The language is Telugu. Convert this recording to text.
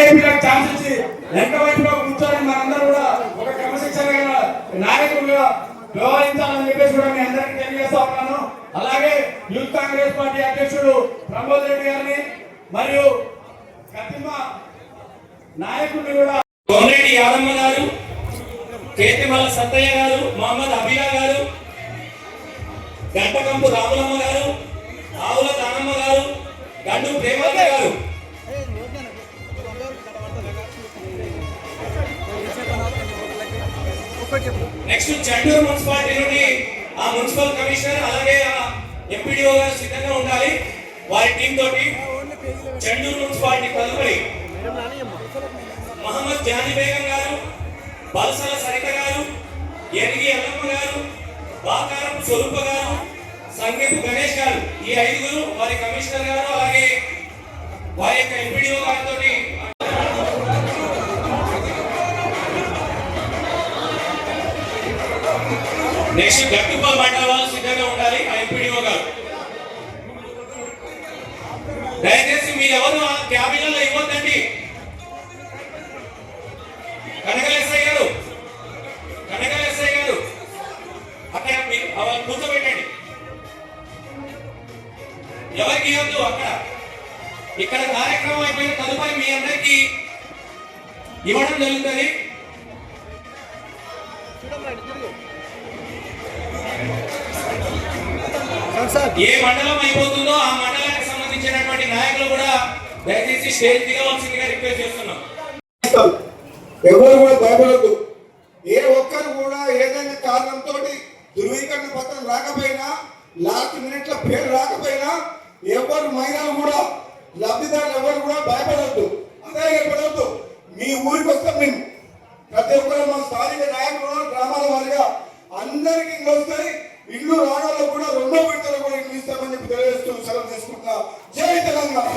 ఏపీలకు ఛాన్స్ ఇచ్చి వెనక వైపులో కూర్చొని మనందరూ కూడా ఒక క్రమశిక్షణ నాయకులుగా వ్యవహరించాలని చెప్పేసి కూడా మీ అందరికీ తెలియజేస్తా ఉన్నాను. అలాగే యూత్ కాంగ్రెస్ పార్టీ అధ్యక్షుడు ప్రమోద్ రెడ్డి గారిని మరియు కతిమ నాయకుడిని కూడా కోమరెడ్డి యాదమ్మ గారు కేతిమల్ల సత్తయ్య గారు మహమ్మద్ అబియా గారు గంటకంపు రాములమ్మ గారు ఆవుల దానమ్మ గారు గండు ప్రేమ నెక్స్ట్ చెండూరు మున్సిపాలిటీ నుండి ఆ మున్సిపల్ కమిషనర్ అలాగే ఆ ఎంపీడీఓ గారు సిద్ధంగా ఉండాలి. వారి టీం తోటి చెండూరు మున్సిపాలిటీ తదుపరి మహమ్మద్ జాని బేగం గారు బల్సల సరిత గారు ఎరిగి అల్లమ్మ గారు బాకారపు స్వరూప గారు సంగీపు గణేష్ గారు. ఈ ఐదుగురు వారి కమిషనర్ గారు అలాగే వారి యొక్క ఎంపీడీఓ గారితో నెక్స్ట్ గట్టుపల్ మండల వాళ్ళు సిద్ధంగా ఉండాలి ఆ ఎంపీడీఓ గారు. దయచేసి మీరు ఎవరు ఆ క్యాబిన్లలో ఇవ్వద్దండి. కనకలేసయ్య గారు కనకలేసయ్య గారు అక్కడ మీరు అవ- కూర్చోబెట్టండి. ఎవరికి ఇవ్వద్దు అక్కడ. ఇక్కడ కార్యక్రమం అయిపోయిన తదుపరి మీ అందరికీ ఇవ్వడం జరుగుతుంది. ఏ మండలం అయిపోతుందో ఆ మండలానికి సంబంధించినటువంటి నాయకులు కూడా దయచేసి స్టేజ్ దిగవలసిందిగా రిక్వెస్ట్ చేస్తున్నాం. ఎవరు కూడా భయపడద్దు. ఏ ఒక్కరు కూడా ఏదైనా కారణంతో ధృవీకరణ పత్రం రాకపోయినా లాస్ట్ మినిట్లో పేరు రాకపోయినా ఎవరు మహిళలు కూడా లబ్ధిదారులు ఎవరు కూడా భయపడద్దు. అధైర్యపడవద్దు మీ ఊరికి వస్తాం మేము. ప్రతి ఒక్కరు మన స్థానిక నాయకులు గ్రామాల వారిగా అందరికి ఇల్లు వస్తాయి ఇల్లు రావడంలో కూడా రెండో విడతలు కూడా ఇల్లు ఇస్తామని చెప్పి తెలియజేస్తూ సెలవు తీసుకుంటున్నా జై తెలంగాణ.